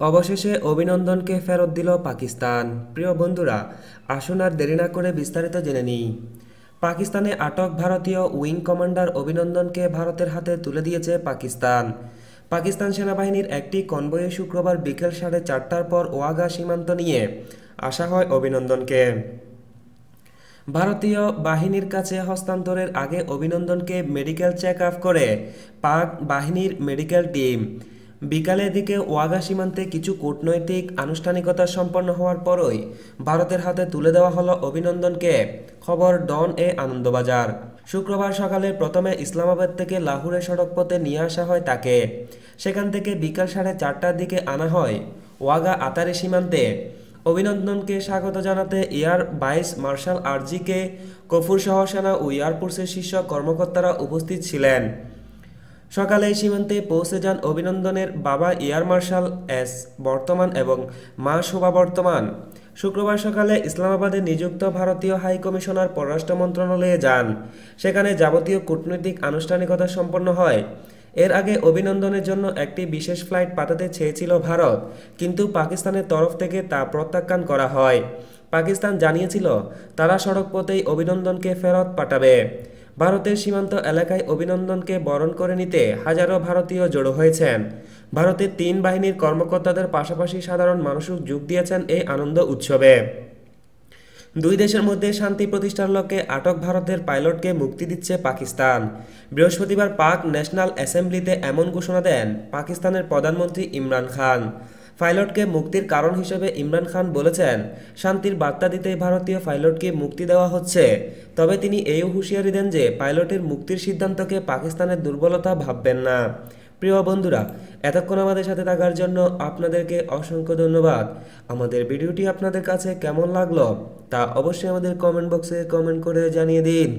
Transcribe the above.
অবশেষে অভিনন্দনকে ফেরত দিল পাকিস্তান। প্রিয় বন্ধুরা, আসুন আর দেরি না করে বিস্তারিত জেনে নিই। পাকিস্তানে আটক ভারতীয় উইং কমান্ডার অভিনন্দনকে ভারতের হাতে তুলে দিয়েছে পাকিস্তান। পাকিস্তান সেনাবাহিনীর একটি কনভয়ে শুক্রবার বিকেল সাড়ে চারটার পর ওয়াগা সীমান্ত নিয়ে আসা হয় অভিনন্দনকে। ভারতীয় বাহিনীর কাছে হস্তান্তরের আগে অভিনন্দনকে মেডিকেল চেক আপ করে পাক বাহিনীর মেডিকেল টিম বিকালের দিকে ওয়াগা সীমান্তে কিছু কূটনৈতিক আনুষ্ঠানিকতা সম্পন্ন হওয়ার পরই ভারতের হাতে তুলে দেওয়া হলো অভিনন্দনকে। খবর ডন এ আনন্দবাজার। শুক্রবার সকালে প্রথমে ইসলামাবাদ থেকে লাহোরের সড়কপথে নিয়ে আসা হয় তাকে। সেখান থেকে বিকাল সাড়ে চারটার দিকে আনা হয় ওয়াগা আতারি সীমান্তে। অভিনন্দনকে স্বাগত জানাতে air vice marshal RGK Kapoor সহ সেনা ও এয়ারফোর্সের শীর্ষ কর্মকর্তারা উপস্থিত ছিলেন। সকালে সীমান্তে পৌঁছে যান অভিনন্দনের বাবা এয়ার মার্শাল এস বর্তমান এবং মা শোভা বর্তমান। শুক্রবার সকালে ইসলামাবাদে নিযুক্ত ভারতীয় হাই কমিশনার পররাষ্ট্র মন্ত্রণালয়ে যান। সেখানে যাবতীয় কূটনৈতিক আনুষ্ঠানিকতা সম্পন্ন হয়। এর আগে অভিনন্দনের জন্য একটি বিশেষ ফ্লাইট পাঠাতে চেয়েছিল ভারত, কিন্তু পাকিস্তানের তরফ থেকে তা প্রত্যাখ্যান করা হয়। পাকিস্তান জানিয়েছিল, তারা সড়ক পথেই অভিনন্দনকে ফেরত পাঠাবে। ভারতের সীমান্ত এলাকায় অভিনন্দনকে বরণ করে নিতে হাজারো ভারতীয় জড়ো হয়েছেন। ভারতের তিন বাহিনীর কর্মকর্তাদের পাশাপাশি সাধারণ মানুষও যোগ দিয়েছেন এই আনন্দ উৎসবে। দুই দেশের মধ্যে শান্তি প্রতিষ্ঠার লক্ষ্যে আটক ভারতের পাইলটকে মুক্তি দিচ্ছে পাকিস্তান। বৃহস্পতিবার পাক ন্যাশনাল অ্যাসেম্বলিতে এমন ঘোষণা দেন পাকিস্তানের প্রধানমন্ত্রী ইমরান খান। পাইলটকে মুক্তির কারণ হিসেবে ইমরান খান বলেছেন, শান্তির বার্তা দিতে ভারতীয় পাইলটকে মুক্তি দেওয়া হচ্ছে। তবে তিনি এও হুঁশিয়ারি দেন যে পাইলটের মুক্তির সিদ্ধান্তকে পাকিস্তানের দুর্বলতা ভাববেন না। প্রিয় বন্ধুরা, এতক্ষণ আমাদের সাথে থাকার জন্য আপনাদেরকে অসংখ্য ধন্যবাদ। আমাদের ভিডিওটি আপনাদের কাছে কেমন লাগল তা অবশ্যই আমাদের কমেন্ট বক্সে কমেন্ট করে জানিয়ে দিন।